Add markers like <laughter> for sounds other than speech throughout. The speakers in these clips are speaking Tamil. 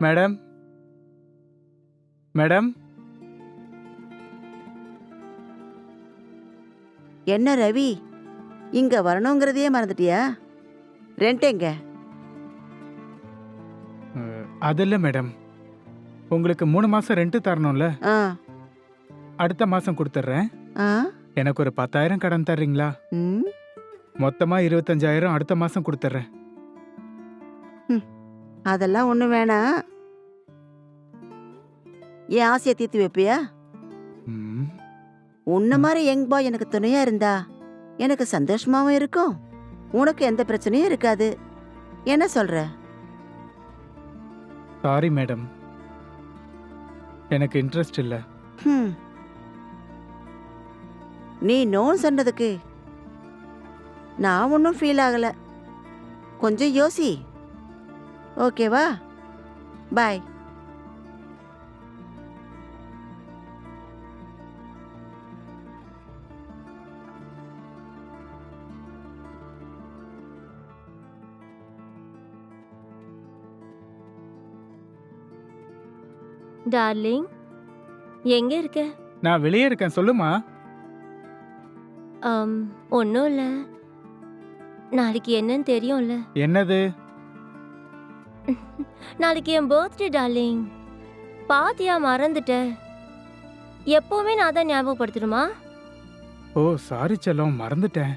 மேடம்? மேடம்? என்ன ரவி? இங்க வரணுங்கிறதையே மறந்துட்டியா? ரெண்ட் எங்க? அஹ், அது இல்லை மேடம். உங்களுக்கு மூணு மாசம் ரெண்ட் தரணும்ல? ஆ. அடுத்த மாசம் கொடுத்துட்றேன் ஆ. எனக்கு ஒரு பத்தாயிரம் கடன் தர்றீங்களா? ம். மொத்தமா இருபத்தஞ்சாயிரம் அடுத்த மாசம் கொடுத்துட்றேன் அதெல்லாம் ஒன்றும் வேணாம். என் ஆசையை தீர்த்து வைப்பியா? உன்ன மாதிரி யங் பாய் எனக்கு துணையா இருந்தா எனக்கு சந்தோஷமாவும் இருக்கும். உனக்கு எந்த பிரச்சனையும் இருக்காது. என்ன சொல்ற? சாரி மேடம் எனக்கு இன்ட்ரெஸ்ட் இல்லை. ஹம். நீ நோன் சொன்னதுக்கு நான் ஒன்றும் ஃபீல் ஆகல. கொஞ்சம் யோசி. ஓகேவா பாய் டார்லிங் எங்க இருக்க? நான் வெளியே இருக்கேன் சொல்லுமா? ஒன்றும் இல்லை. நாளைக்கு என்னன்னு தெரியும்ல. என்னது? நாளைக்கு என் பர்த்டே டார்லிங். பாத்தியா மறந்துட்ட. எப்பவுமே நான் தான் ஞாபகப்படுத்தணுமா? ஓ சாரி செல்லம் மறந்துட்டேன்.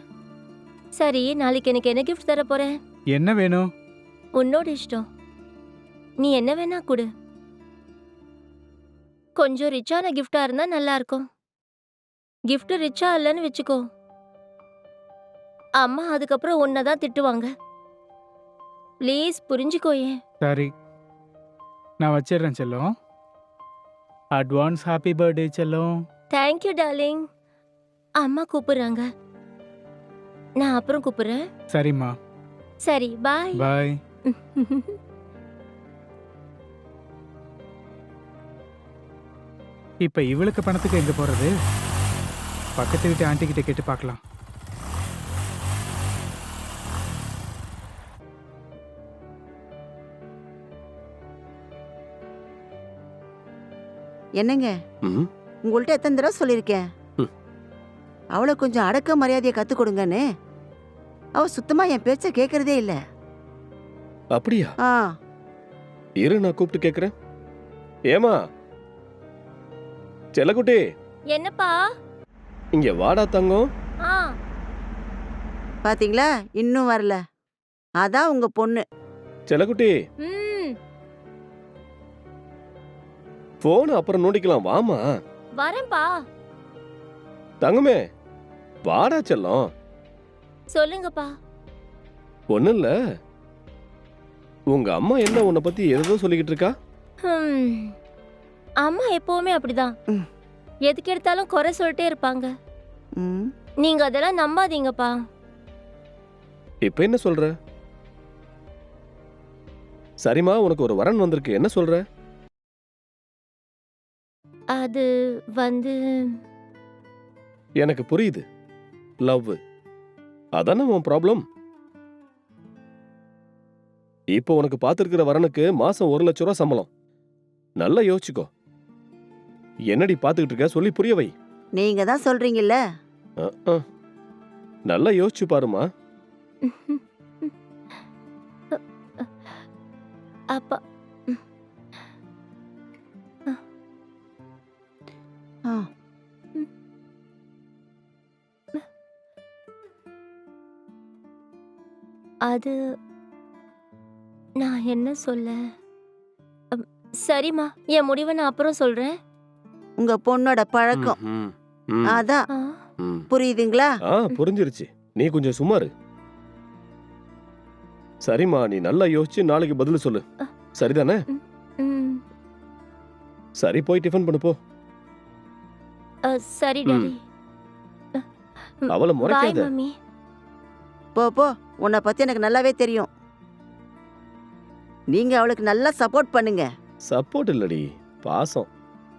சரி நாளைக்கு எனக்கு என்ன கிஃப்ட் தர போற? என்ன வேணும்? உன்னோட இஷ்டம். நீ என்ன வேணா கொடு. கொஞ்சம் ரிச்சான கிஃப்டா இருந்தா நல்லா இருக்கும் கிஃப்ட் ரிச்சா இல்லைன்னு வச்சுக்கோ. அம்மா அதுக்கப்புறம் உன்னை தான் திட்டுவாங்க. ப்ளீஸ் புரிஞ்சுக்கோயே சரி. நான் வச்சிடுறேன் செல்லம். அட்வான்ஸ் ஹாப்பி பர்த்டே செல்லம். தேங்க்யூ டார்லிங் அம்மா கூப்பிடுறாங்க. நான் அப்புறம் கூப்பிடுறேன். சரிம்மா. சரி பாய் பாய் <laughs> இப்ப இவளுக்கு பணத்துக்கு எங்க போறது? பக்கத்து வீட்டு ஆண்டி கிட்ட கேட்டு பார்க்கலாம். என்னங்க? ம்? உங்கள்ட்ட எத்தனை தடவை சொல்லியிருக்கேன்? ம். அவளை கொஞ்சம் அடக்க மரியாதையை கற்றுக் கொடுங்கன்னு. அவ சுத்தமா என் பேச்ச கேட்கறதே இல்ல. அப்படியா? ஆ. இரு நான் கூப்பிட்டு கேக்குறேன். ஏமா செல்லக்குட்டி. என்னப்பா? இங்க வாடா தங்கம். ஆ. பாத்தீங்களா? இன்னும் வரல. அதான் உங்க பொண்ணு. செல்லக்குட்டி. ம். போன் அப்புறம் நோண்டிக்கலாம். வாமா வரேன்ப்பா தங்கமே வாடா செல்லம். சொல்லுங்கப்பா. ஒண்ணும் இல்ல. உங்க அம்மா என்ன உன்னை பத்தி ஏதோ சொல்லிக்கிட்டு இருக்கா? ஹம். அம்மா எப்பவுமே அப்படிதான். ம். எதுக்கு எடுத்தாலும் குறை சொல்லிட்டே இருப்பாங்க. ம். நீங்க அதெல்லாம் நம்பாதீங்கப்பா. இப்ப என்ன சொல்ற? சரிம்மா உனக்கு ஒரு வரன் வந்திருக்கு. என்ன சொல்ற? அது வந்து எனக்கு புரியுது. லவ் அதானே உன் ப்ராப்ளம் இப்போ உனக்கு பார்த்துருக்கிற வரனுக்கு மாசம் ஒரு லட்ச ரூபா சம்பளம். நல்லா யோசிச்சுக்கோ. என்னடி பார்த்துக்கிட்டு இருக்க? சொல்லி புரிய வை. நீங்க தான் சொல்றீங்கல்ல? அஹ், அஹ். நல்லா யோசிச்சு பாருமா. அப்பா. ஆ. அது நான் என்ன சொல்ல? அம், சரிம்மா என் முடிவை நான் அப்புறம் சொல்றேன். உங்க பொண்ணோட பழக்கம். ம், ம், அதான் ஆ, ம். புரியுதுங்களா? ஆ புரிஞ்சிருச்சு. நீ கொஞ்சம் சுமாரு சரிம்மா நீ நல்லா யோசிச்சு நாளைக்கு பதில் சொல்லு. சரிதானே? ம், சரி போய் டிஃபன் பண்ணு போ. அ, சரி ம். டாடி. அவளை பாய் முறைக்காத மம்மி. போ போ. உன்னை பத்தி எனக்கு நல்லாவே தெரியும். நீங்க அவளுக்கு நல்லா சப்போர்ட் பண்ணுங்க. சப்போர்ட் இல்லடி. பாசம்.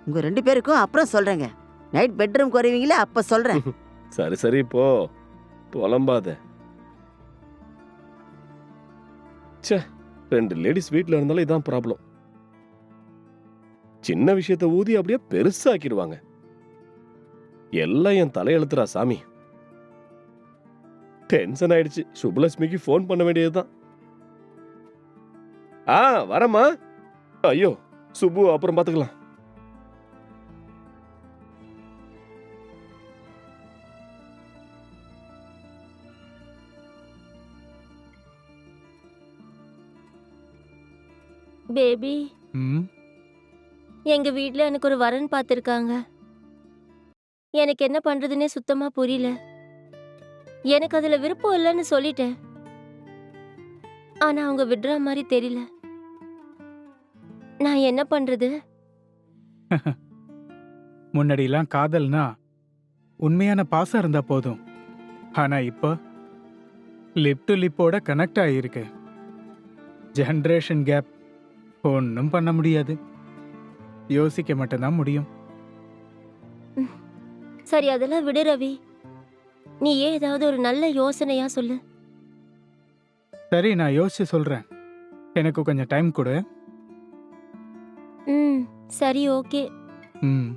உங்க ரெண்டு பேருக்கும் அப்புறம் சொல்றேங்க. நைட் பெட்ரூம் குறைவீங்களே அப்ப சொல்றேன். <laughs> சரி சரி போ. புலம்பாத. ச்சே ரெண்டு லேடிஸ் வீட்டில் இருந்தாலும் இதான் ப்ராப்ளம் சின்ன விஷயத்த ஊதி அப்படியே பெருசாக்கிடுவாங்க. எல்லாம் என் தலையெழுத்துறா சாமி. டென்ஷன் ஆயிடுச்சு. சுபலட்சுமிக்கு ஃபோன் பண்ண வேண்டியதுதான். ஆ வரமா ஐயோ சுப்பு அப்புறம் பார்த்துக்கலாம் பேபி. ம். எங்க வீட்ல எனக்கு ஒரு வரன் பார்த்துருக்காங்க எனக்கு என்ன பண்றதுன்னே சுத்தமா புரியல. எனக்கு அதுல விருப்பம் இல்லைன்னு சொல்லிட்டேன். ஆனா அவங்க விடுற மாதிரி தெரியல. நான் என்ன பண்றது? <laughs> முன்னாடிலாம் காதல்னா உண்மையான பாசம் இருந்தா போதும். ஆனா இப்போ லிப் டு லிப்போட கனெக்ட் ஆகியிருக்கு ஜென்ரேஷன் கேப் ஒன்றும் பண்ண முடியாது. யோசிக்க மட்டும்தான் முடியும். சரி அதெல்லாம் விடு ரவி. நீ ஏதாவது ஒரு நல்ல யோசனையா சொல்லு. சரி நான் யோசிச்சு சொல்றேன். எனக்கு கொஞ்சம் டைம் கொடு. ம் சரி ஓகே. ம்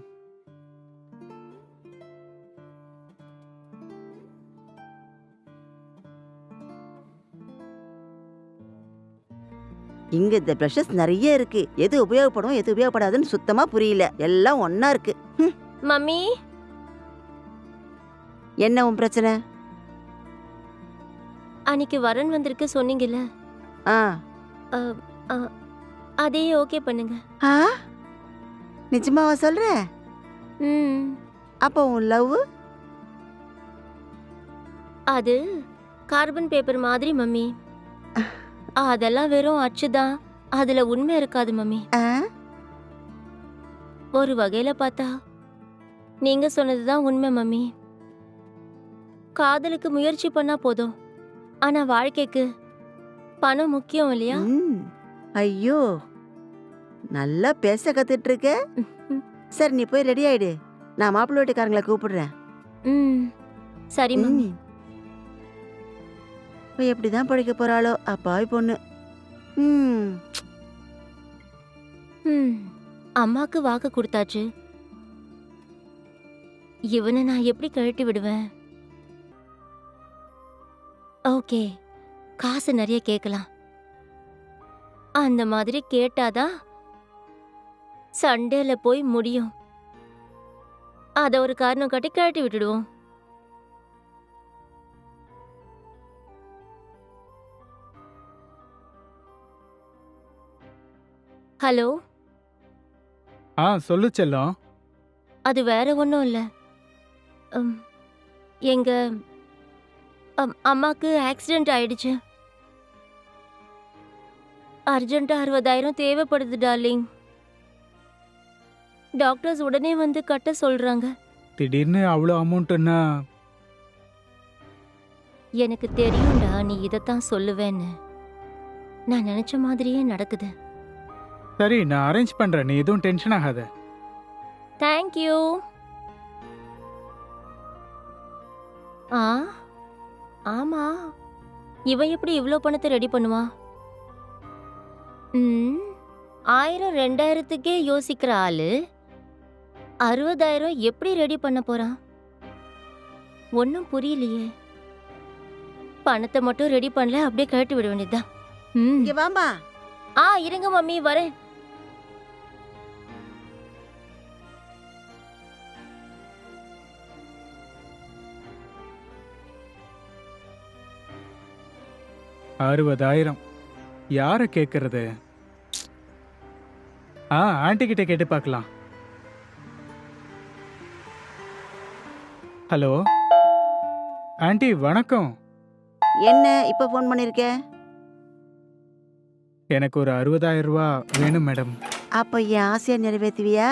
இங்க இந்த ப்ரஷஸ் நிறைய இருக்கு. எது உபயோகப்படும் எது உபயோகப்படாதுன்னு சுத்தமா புரியல. எல்லாம் ஒண்ணா இருக்கு. மம்மி? என்ன உன் பிரச்சனை? அன்னைக்கு வரன் வந்திருக்கு சொன்னீங்கல்ல. ஆ. அ, அ, அதே ஓகே பண்ணுங்க. ஆ? நிஜமாவா சொல்ற? ம். அப்போ உன் லவ் அது கார்பன் பேப்பர் மாதிரி மம்மி. அதெல்லாம் வெறும் அச்சுதான் அதுல உண்மை இருக்காது மம்மி. ஒரு வகையில பார்த்தா நீங்க சொன்னதுதான் உண்மை மம்மி. காதலுக்கு முயற்சி பண்ணா போதும். ஆனா வாழ்க்கைக்கு பணம் முக்கியம் இல்லையா? ஐயோ. நல்லா பேச கத்துட்டு இருக்க சரி நீ போய் ரெடி ஆயிடு. நான் மாப்பிள்ளை வீட்டுக்காரங்களை கூப்பிடுறேன். ம். சரி மம்மி. ம். எப்படி தான் படிக்க போறாளோ அப்பாவி பொண்ணு. ம். ம் அம்மாக்கு வாக்கு கொடுத்தாச்சு. இவனை நான் எப்படி கழட்டி விடுவேன்? ஓகே காசு நிறைய கேட்கலாம். அந்த மாதிரி கேட்டாதான் சண்டேல போய் முடியும். அதை ஒரு காரணம் காட்டி கழட்டி விட்டுடுவோம். ஹலோ? ஆ சொல்லு செல்லம். அது வேற ஒன்றும் இல்லை. எங்க அம், அம்மாக்கு ஆக்சிடென்ட் ஆயிடுச்சு. அர்ஜென்ட்டாக அறுபதாயிரம் தேவைப்படுது டார்லிங் டாக்டர்ஸ் உடனே வந்து கட்ட சொல்றாங்க. திடீர்னு அவ்வளோ அமௌண்ட்டுன்னா எனக்கு தெரியும்டா நீ இதைத்தான் சொல்லுவேன்னு. நான் நினைச்ச மாதிரியே நடக்குது. சரி நான் அரேஞ்ச் பண்றேன். நீ எதுவும் டென்ஷன் ஆகாத. தேங்க்யூ ஆ? ஆமா. இவன் எப்படி இவ்வளோ பணத்தை ரெடி பண்ணுவான் ம். ஆயிரம் ரெண்டாயிரத்துக்கே யோசிக்கிற ஆளு. அறுபதாயிரம் எப்படி ரெடி பண்ண போறான் ஒன்றும் புரியலையே. பணத்தை மட்டும் ரெடி பண்ணல அப்படியே கழட்டி விட வேண்டியதுதான். ம். இங்க வாமா ஆ இருங்க மம்மி வரேன். அறுபதாயிரம். யாரை கேட்கறது ஆ ஆண்டி கிட்ட கேட்டு பார்க்கலாம் ஹலோ? ஆண்டி வணக்கம். என்ன இப்ப ஃபோன் பண்ணிருக்க? எனக்கு ஒரு அறுபதாயிரம் ரூபா வேணும் மேடம். அப்ப என் ஆசையை நிறைவேற்றுவியா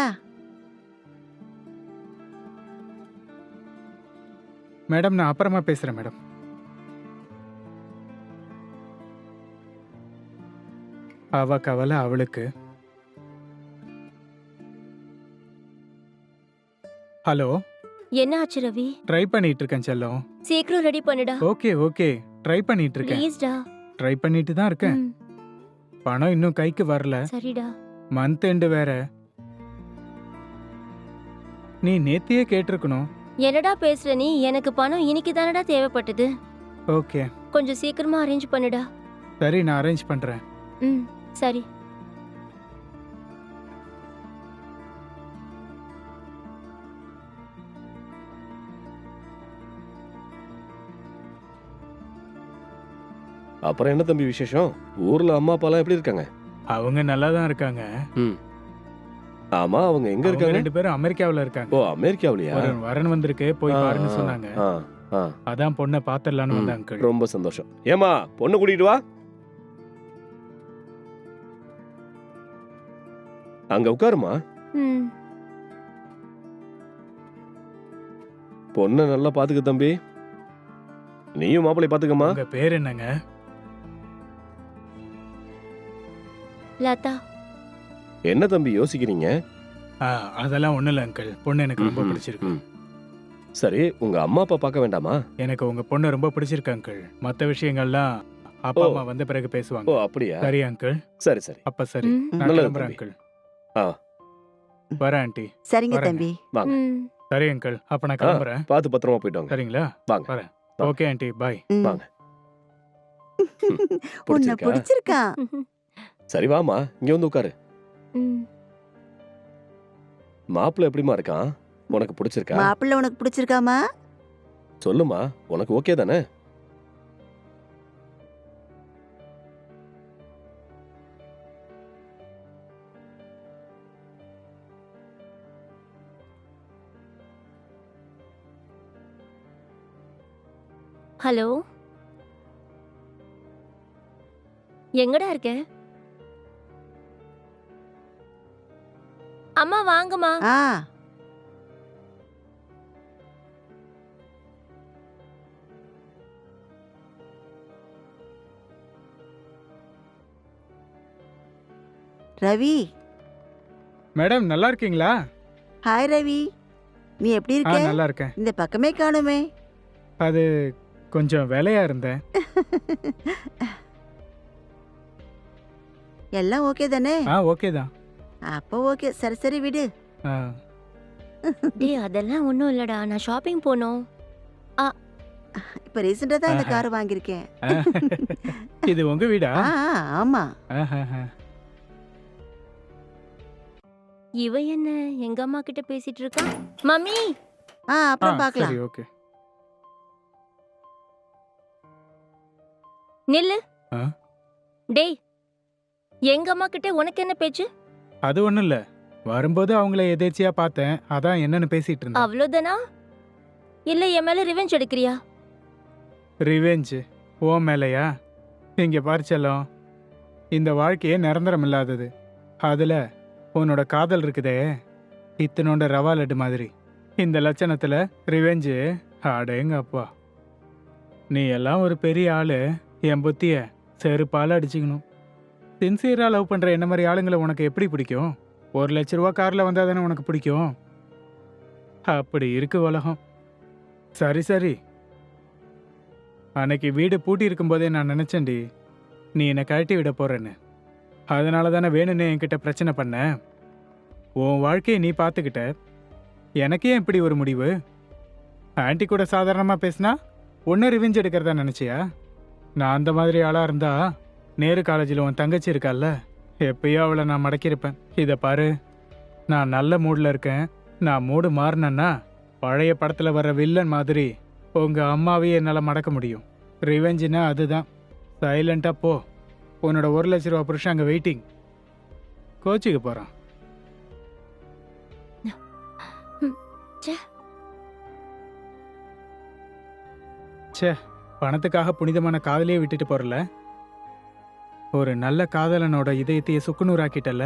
மேடம் நான் அப்புறமா பேசுறேன் மேடம். அவ கவலை அவளுக்கு. ஹலோ? என்ன ஆச்சு ரவி? ட்ரை பண்ணிட்டு இருக்கேன் செல்லம். சீக்கிரம் ரெடி பண்ணுடா. Okay okay. ட்ரை பண்ணிட்டு இருக்கேன் ப்ளீஸ்டா ட்ரை பண்ணிட்டு தான் இருக்கேன். ம், பணம் இன்னும் கைக்கு வரல. சரிடா. மந்த் எண்டு வேற. நீ நேத்தியே கேட்டிருக்கணும். என்னடா பேசுற நீ? எனக்கு பணம் இன்னைக்கு தானடா தேவைப்பட்டது. ஓகே. கொஞ்சம் சீக்கிரமா அரேஞ்ச் பண்ணுடா. சரி நான் அரேஞ்ச் பண்றேன். ம். சரி. அப்புறம் என்ன தம்பி விசேஷம்? ஊர்ல அம்மா அப்பாலாம் எப்படி இருக்காங்க? அவங்க நல்லா தான் இருக்காங்க. ம். ஆமா அவங்க எங்க அவங்க இருக்காங்க? ரெண்டு பேரும் அமெரிக்காவுல இருக்காங்க. ஓ அமெரிக்காவிலயா? ஒரு வரன் வந்திருக்கு போய் பாருன்னு சொன்னாங்க. ஆ, ஆ. அதான் பொண்ணை பாத்திரலான்னு ம், வந்த அங்கிள் ரொம்ப சந்தோஷம். ஏமா பொண்ணு கூட்டிட்டு வா. அங்க உட்காருமா? ம். பொண்ணை நல்லா பாத்துக்க தம்பி. நீயும் மாப்பிள்ளை பாத்துக்கமா உங்க பேர் என்னங்க? லதா. என்ன தம்பி யோசிக்கிறீங்க? ஆ, அதெல்லாம் ஒண்ணும் இல்ல அங்கிள் பொண்ணு எனக்கு ரொம்ப ம்ஹும். பிடிச்சிருக்கு. ம். சரி உங்க அம்மா அப்பா பார்க்க வேண்டாமா? எனக்கு உங்க பொண்ணு ரொம்ப பிடிச்சிருக்கு அங்கிள் மத்த விஷயங்கள்லாம் அப்பா ஓ. அம்மா வந்த பிறகு ஓ பேசுவாங்க அப்படியா? சரி அங்கிள் சரி சரி. அப்ப சரி. ம், நான் நல்லது கிளம்புறேன் தம்பி. அங்கிள். வரேன் ஆண்டி. சரிங்க வரேங்க. தம்பி. வாங்க. ம். சரி அங்கிள். அப்ப நான் கிளம்புறேன். பார்த்து பத்திரமா போயிட்டு வாங்க. சரிங்களா? வாங்க. வாங்க. Okay aunty. பாய். ம். வாங்க. <laughs> உன்னை பிடிச்சிருக்கா? பிடிச்சிருக்கா? <laughs> சரி வாமா இங்க வந்து உட்காரு. ம். மாப்பிள்ளை எப்படிமா இருக்கான்? உனக்கு பிடிச்சிருக்கா? மாப்பிள்ளை உனக்கு பிடிச்சிருக்காமா? சொல்லுமா உனக்கு ஓகே தானே? ஹலோ? எங்கடா இருக்க? அம்மா வாங்கம்மா. ஆ. ரவி. மேடம் நல்லா இருக்கீங்களா? ஹாய் ரவி. நீ எப்படி ஆ இருக்க? நல்லா இருக்கேன். இந்த பக்கமே காணுமே. அது கொஞ்சம் வேலையா இருந்தேன் <laughs> எல்லாம் ஓகே தானே? ஆ ஓகே தான். அப்போ ஓகே. சரி சரி விடு. ஆ, <laughs> டேய் அதெல்லாம் ஒன்றும் இல்லடா. நான் ஷாப்பிங் போனோம். இப்ப ரீசெண்டா தான் இந்த. கார் வாங்கியிருக்கேன். ஆ. <laughs> இது உங்க வீடா? ஆ ஆ, ஆமா. ஆஹாஹா. இவ என்ன? எங்க அம்மா கிட்ட பேசிட்டு இருக்கா? மம்மி! ஆ ஆ, அப்புறம் பார்க்கலாம். சரி ஓகே. நில்லு? டேய் எங்க அம்மா கிட்ட உனக்கு என்ன பேச்சு? அது ஒண்ணும் இல்ல. வரும்போது அவங்கள எதேச்சியா பார்த்தேன். அதான் என்னன்னு பேசிட்டு இருந்தேன். அவ்வளோதானா இல்ல என் மேல ரிவெஞ்ச் எடுக்கிறியா? ரிவெஞ்ச் ஓ மேலையா? இங்க பாரு செல்லம். இந்த வாழ்க்கையே நிரந்தரம் இல்லாதது. அதுல உன்னோட காதல் இருக்குதே. இத்தனோட ரவா லட்டு மாதிரி. இந்த லட்சணத்துல ரிவெஞ்சு அடேங்க அப்பா நீ எல்லாம் ஒரு பெரிய ஆளு. என் புத்திய செருப்பால் அடிச்சுக்கணும். சின்சியராக லவ் பண்ணுற என்ன மாதிரி ஆளுங்களை உனக்கு எப்படி பிடிக்கும்? ஒரு லட்ச ரூபா காரில் வந்தால் தானே உனக்கு பிடிக்கும்? அப்படி இருக்கு உலகம். சரி சரி. அன்னைக்கு வீடு பூட்டி இருக்கும்போதே நான் நினச்சேன்டி நீ என்னை கழட்டி விட போறேன்னு. அதனால தானே வேணும்னு என்கிட்ட பிரச்சனை பண்ண. உன் வாழ்க்கையை நீ பார்த்துக்கிட்ட. எனக்கே ஏன் இப்படி ஒரு முடிவு. ஆன்ட்டி கூட சாதாரணமாக பேசினா ஒன்று ரிவெஞ்ச் எடுக்கிறதா நினச்சியா? நான் அந்த மாதிரி ஆளாக இருந்தா நேரு காலேஜில் உன் தங்கச்சி இருக்கால்ல? எப்பயோ அவளை நான் மடக்கியிருப்பேன். இதை பாரு. நான் நல்ல மூடில் இருக்கேன். நான் மூடு மாறினேன்னா பழைய படத்தில் வர வில்லன் மாதிரி உங்கள் அம்மாவையும் என்னால் மடக்க முடியும். ரிவெஞ்சுனா அதுதான். சைலண்டாக போ. உன்னோட ஒரு லட்ச ரூபா புருஷன் அங்கே வெயிட்டிங் கோச்சிக்கு போகிறான் ச்சே. பணத்துக்காக புனிதமான காதலையே விட்டுட்டு போறல? ஒரு நல்ல காதலனோட இதயத்தையே சுக்குநூறாக்கிட்டல?